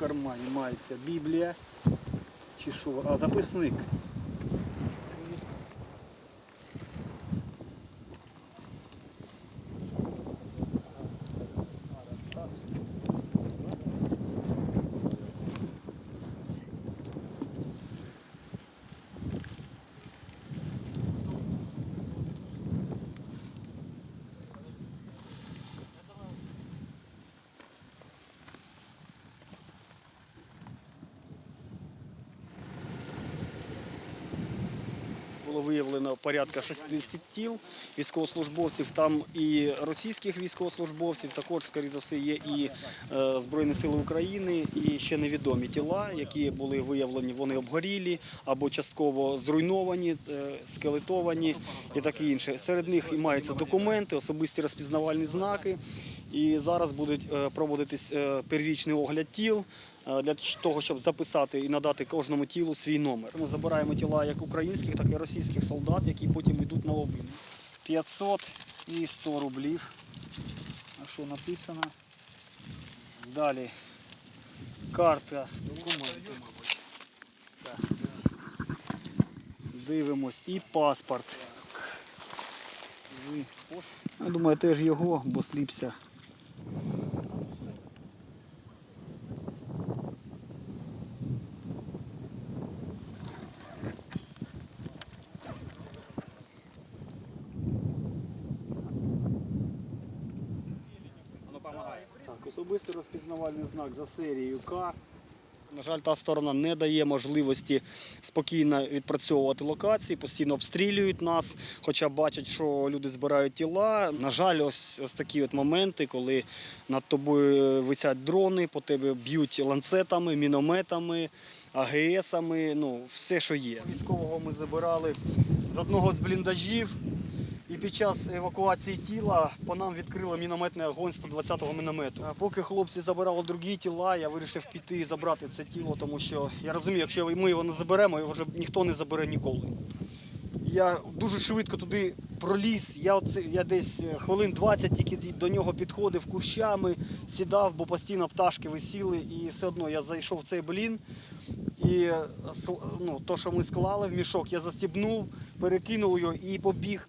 кармані мається Біблія чи що, а записник. Було виявлено порядка 60 тіл військовослужбовців, там і російських військовослужбовців, також, скоріше за все, є і е, Збройні Сили України, і ще невідомі тіла, які були виявлені, вони обгорілі або частково зруйновані, е, скелетовані і таке інше. Серед них і маються документи, особисті розпізнавальні знаки. І зараз будуть е, проводитись е, первічний огляд тіл е, для того, щоб записати і надати кожному тілу свій номер. Ми забираємо тіла як українських, так і російських солдат, які потім йдуть на обмін. 500 і 100 рублів. А що написано? Далі карта Дивимось і паспорт. Я думаю, теж його, бо сліпся. Особистий розпізнавальний знак за серією К. На жаль, та сторона не дає можливості спокійно відпрацьовувати локації, постійно обстрілюють нас, хоча бачать, що люди збирають тіла. На жаль, ось, ось такі от моменти, коли над тобою висять дрони, по тебе б'ють ланцетами, мінометами, АГСами, ну все, що є. Військового ми забирали з одного з бліндажів. І під час евакуації тіла по нам відкрили мінометний огонь 120-го міномету. А Поки хлопці забирали другі тіла, я вирішив піти і забрати це тіло, тому що я розумію, якщо ми його не заберемо, його вже ніхто не забере ніколи. Я дуже швидко туди проліз. Я, оце, я десь е, хвилин 20 тільки до нього підходив кущами, сідав, бо постійно пташки висіли, і все одно я зайшов в цей блін. І е, ну, то, що ми склали в мішок, я застібнув, перекинув його і побіг.